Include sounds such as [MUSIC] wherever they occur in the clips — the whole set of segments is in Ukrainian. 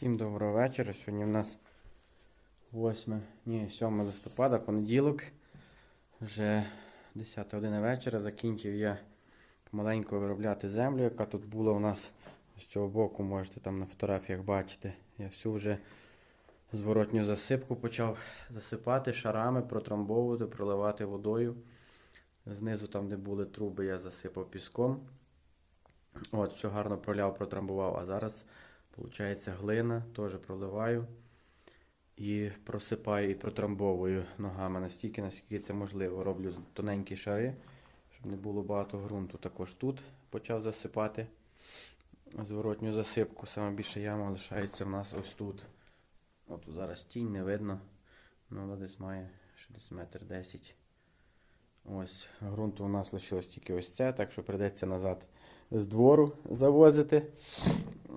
Всім доброго вечора. Сьогодні в нас 8, ні, 7 листопада, понеділок. Вже 10 година вечора. Закінчив я помаленьку виробляти землю, яка тут була у нас з цього боку, можете там на фотографіях бачити. Я всю вже зворотню засипку почав засипати шарами, протрамбовувати, проливати водою. Знизу, там, де були труби, я засипав піском. От, все гарно проляв, протрамбував. А зараз Получається глина, теж проливаю і просипаю і протрамбовую ногами настільки, наскільки це можливо. Роблю тоненькі шари, щоб не було багато ґрунту. Також тут почав засипати зворотню засипку. Саме більше яма лишається в нас ось тут. От зараз тінь не видно. Ну, десь має десь метр десять. Ось ґрунту у нас лишилось тільки ось це, так що прийдеться назад з двору завозити.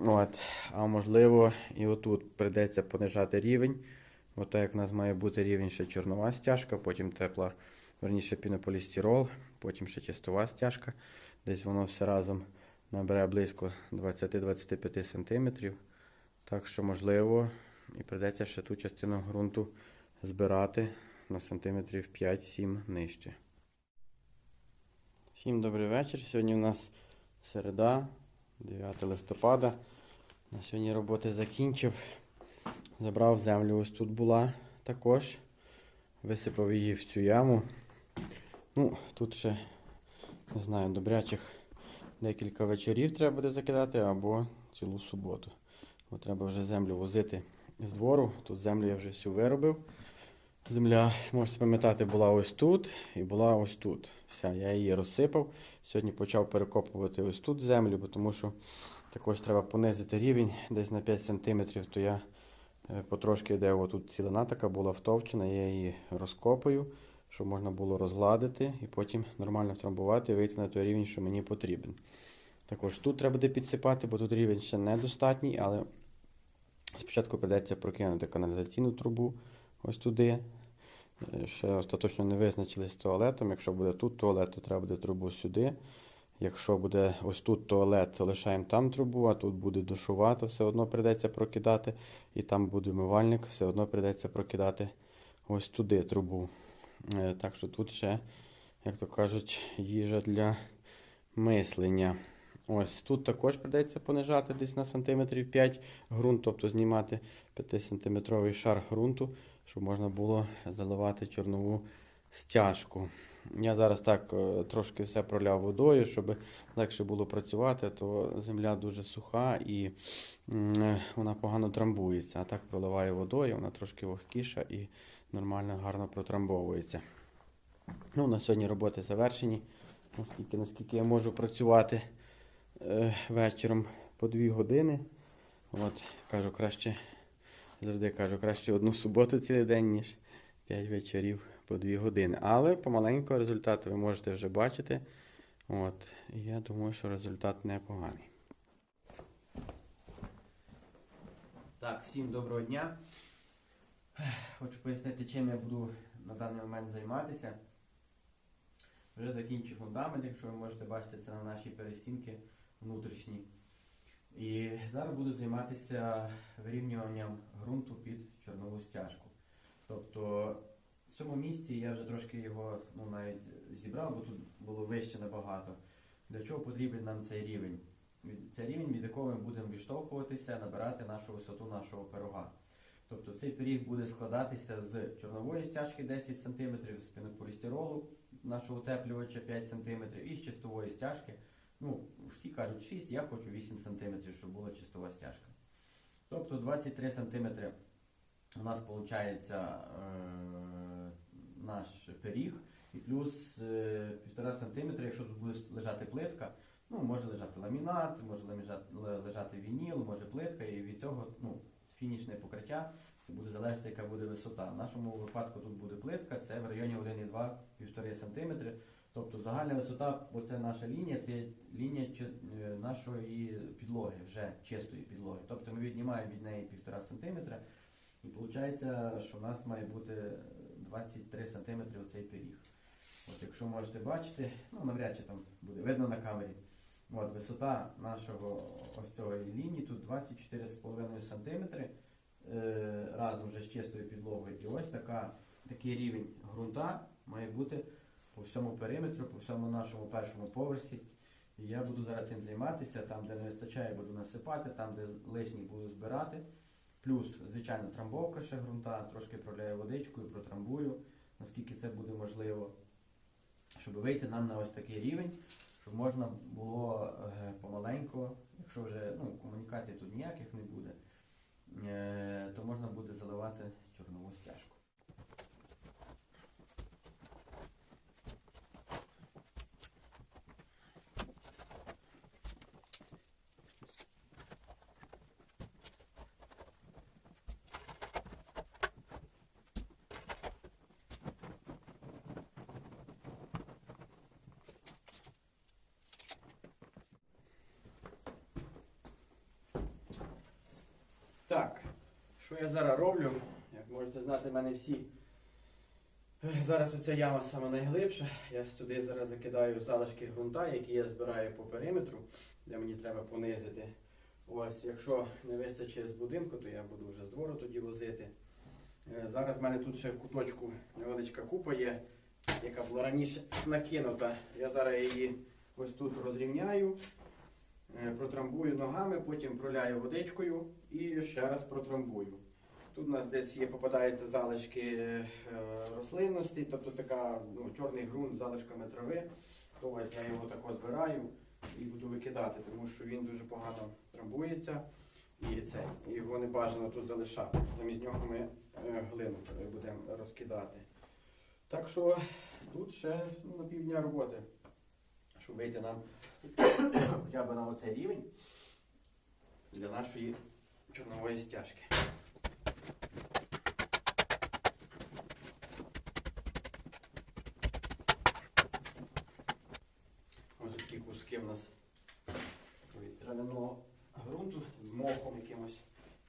От. А можливо, і отут прийдеться понижати рівень. От так як у нас має бути рівень ще чорнова стяжка, потім тепла, верніше пінополістирол, потім ще чистова стяжка. Десь воно все разом набере близько 20-25 см. Так що, можливо, і прийдеться ще ту частину ґрунту збирати на сантиметрів 5-7 нижче. Всім добрий вечір. Сьогодні у нас середа, 9 листопада. На сьогодні роботи закінчив. Забрав землю, ось тут була також. Висипав її в цю яму. Ну, тут ще, не знаю, добрячих декілька вечорів треба буде закидати або цілу суботу. Бо треба вже землю возити з двору. Тут землю я вже всю виробив. Земля, можете пам'ятати, була ось тут і була ось тут. Вся, я її розсипав. Сьогодні почав перекопувати ось тут землю, бо тому що також треба понизити рівень десь на 5 см, то я е, потрошки, де отут цілина така була втовчена, я її розкопаю, щоб можна було розгладити і потім нормально втрамбувати і вийти на той рівень, що мені потрібен. Також тут треба буде підсипати, бо тут рівень ще недостатній, але спочатку прийдеться прокинути каналізаційну трубу ось туди. Ще остаточно не визначились з туалетом. Якщо буде тут туалет, то треба буде трубу сюди. Якщо буде ось тут туалет, то лишаємо там трубу, а тут буде душова, то все одно прийдеться прокидати. І там буде вмивальник, все одно прийдеться прокидати ось туди трубу. Е, Так що тут ще, як то кажуть, їжа для мислення. Ось тут також прийдеться понижати десь на сантиметрів 5 ґрунт, тобто знімати 5-сантиметровий шар ґрунту, щоб можна було заливати чорнову стяжку. Я зараз так е, трошки все проляв водою, щоб легше було працювати, то земля дуже суха і е, вона погано трамбується. А так проливаю водою, вона трошки вогкіша і нормально, гарно протрамбовується. Ну, на сьогодні роботи завершені. Настільки, наскільки я можу працювати вечором по 2 години. От, кажу, краще, завжди кажу, краще одну суботу цілий день, ніж 5 вечорів по 2 години. Але помаленьку результат ви можете вже бачити. От, я думаю, що результат непоганий. Так, всім доброго дня. Хочу пояснити, чим я буду на даний момент займатися. Вже закінчив фундамент, якщо ви можете бачити це на нашій перестінки внутрішній. І зараз буду займатися вирівнюванням ґрунту під чорнову стяжку. Тобто в цьому місці я вже трошки його ну, навіть зібрав, бо тут було вище набагато. Для чого потрібен нам цей рівень? Це рівень, від якого ми будемо відштовхуватися, набирати нашу висоту нашого пирога. Тобто цей пиріг буде складатися з чорнової стяжки 10 см, з пінополістиролу нашого утеплювача 5 см і з чистової стяжки. Ну, всі кажуть 6, я хочу 8 см, щоб була чистова стяжка. Тобто 23 см у нас виходить е, наш пиріг, і плюс е, 1,5 см, якщо тут буде лежати плитка, ну, може лежати ламінат, може лежати вініл, може плитка, і від цього ну, фінішне покриття. Це буде залежати, яка буде висота. В нашому випадку тут буде плитка, це в районі 1,2-1,5 см. Тобто загальна висота, оце наша лінія, це лінія е, нашої підлоги, вже чистої підлоги. Тобто ми віднімаємо від неї 1,5 см і виходить, що в нас має бути 23 см оцей пиріг. От якщо можете бачити, ну навряд чи там буде видно на камері. От, висота нашого ось цього лінії тут 24,5 см е, разом вже з чистою підлогою. І ось така, такий рівень ґрунта має бути по всьому периметру, по всьому нашому першому поверсі. І я буду зараз цим займатися. Там, де не вистачає, буду насипати, там, де лишній буду збирати. Плюс, звичайно, трамбовка ще ґрунта, трошки проляю водичкою, протрамбую, наскільки це буде можливо, щоб вийти нам на ось такий рівень, щоб можна було е, помаленьку, якщо вже ну, комунікацій тут ніяких не буде, е, то можна буде заливати чорнову стяжку. Так, що я зараз роблю? Як можете знати, в мене всі. Зараз оця яма саме найглибша. Я сюди зараз закидаю залишки ґрунта, які я збираю по периметру, де мені треба понизити. Ось, якщо не вистачить з будинку, то я буду вже з двору тоді возити. Е, Зараз в мене тут ще в куточку невеличка купа є, яка була раніше накинута. Я зараз її ось тут розрівняю. Е, Протрамбую ногами, потім проляю водичкою і ще раз протрамбую. Тут у нас десь є, попадаються залишки е, рослинності, тобто така ну, чорний ґрунт з залишками трави. То ось я його тако збираю і буду викидати, тому що він дуже погано трамбується і це, його не бажано тут залишати. Замість нього ми е, глину будемо розкидати. Так що тут ще ну, на півдня роботи, щоб вийти нам хоча б на оцей рівень для нашої чорнової стяжки. Ось такі куски в нас такої травяного ґрунту з мохом якимось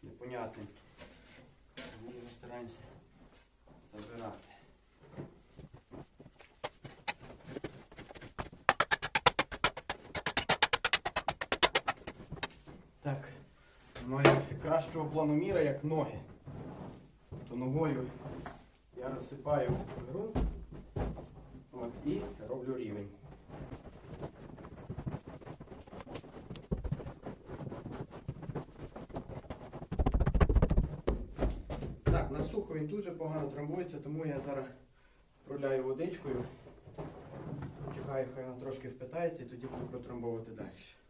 непонятним. Ми його стараємося забирати. Так, немає кращого плану міра, як ноги. То ногою я розсипаю ґрунт от, і роблю рівень. Так, на сухо він дуже погано трамбується, тому я зараз проляю водичкою. Чекаю, хай воно трошки впитається і тоді буду протрамбовувати далі.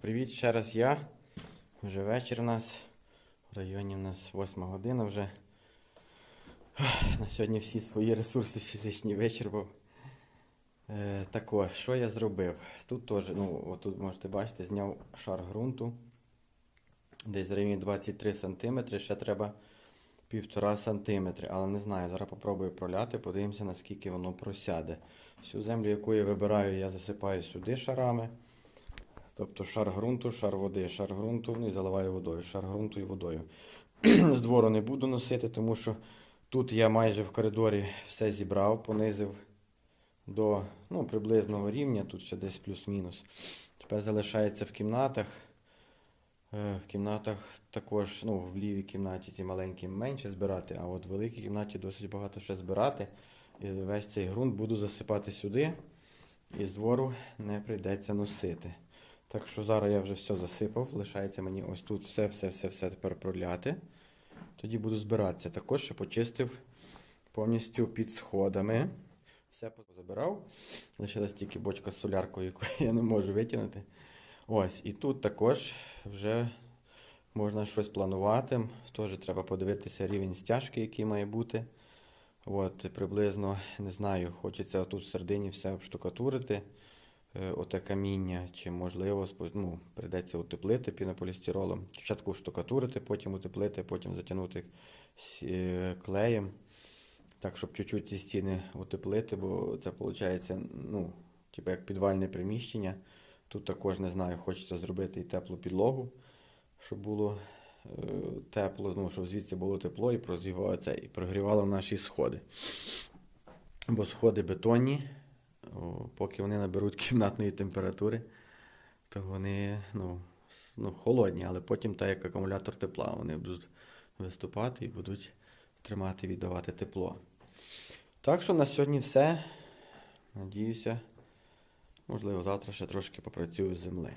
Привіт ще раз я. Вже вечір у нас. В районі у нас 8 година вже. На сьогодні всі свої ресурси фізичні вичерпав. Е, так ось, що я зробив? Тут теж, ну, отут можете бачити, зняв шар ґрунту. Десь районі 23 см, ще треба 1,5 см. Але не знаю, зараз попробую проляти, подивимося, наскільки воно просяде. Всю землю, яку я вибираю, я засипаю сюди шарами. Тобто шар ґрунту, шар води, шар ґрунту і заливаю водою, шар ґрунту і водою. [CLEARS THROAT] З двору не буду носити, тому що тут я майже в коридорі все зібрав, понизив до ну, приблизного рівня, тут ще десь плюс-мінус. Тепер залишається в кімнатах. Е, В кімнатах також, ну, в лівій кімнаті ці маленькі менше збирати, а от в великій кімнаті досить багато ще збирати. І весь цей ґрунт буду засипати сюди, і з двору не прийдеться носити. Так що зараз я вже все засипав, лишається мені ось тут все-все-все-все тепер проляти. Тоді буду збиратися. Також ще почистив повністю під сходами. Все позабирав. Лишилась тільки бочка з соляркою, яку [LAUGHS] я не можу витягнути. Ось, і тут також вже можна щось планувати. Теж треба подивитися рівень стяжки, який має бути. От, приблизно, не знаю, хочеться тут в середині все обштукатурити. Е, оте каміння, чи можливо ну, прийдеться утеплити пінополістиролом. Спочатку штукатурити, потім утеплити, потім затягнути е, клеєм. Так, щоб чуть-чуть ці стіни утеплити, бо це виходить, ну, типу як підвальне приміщення. Тут також не знаю, хочеться зробити і теплу підлогу, щоб було е, тепло, ну, щоб звідси було тепло і це, і прогрівало наші сходи. Бо сходи бетонні, поки вони наберуть [LAUGHS] кімнатної температури, то вони ну, ну, холодні, але потім, так як акумулятор тепла, вони будуть виступати і будуть тримати, віддавати тепло. Так що на сьогодні все. Надіюся, можливо, завтра ще трошки попрацюю з землею.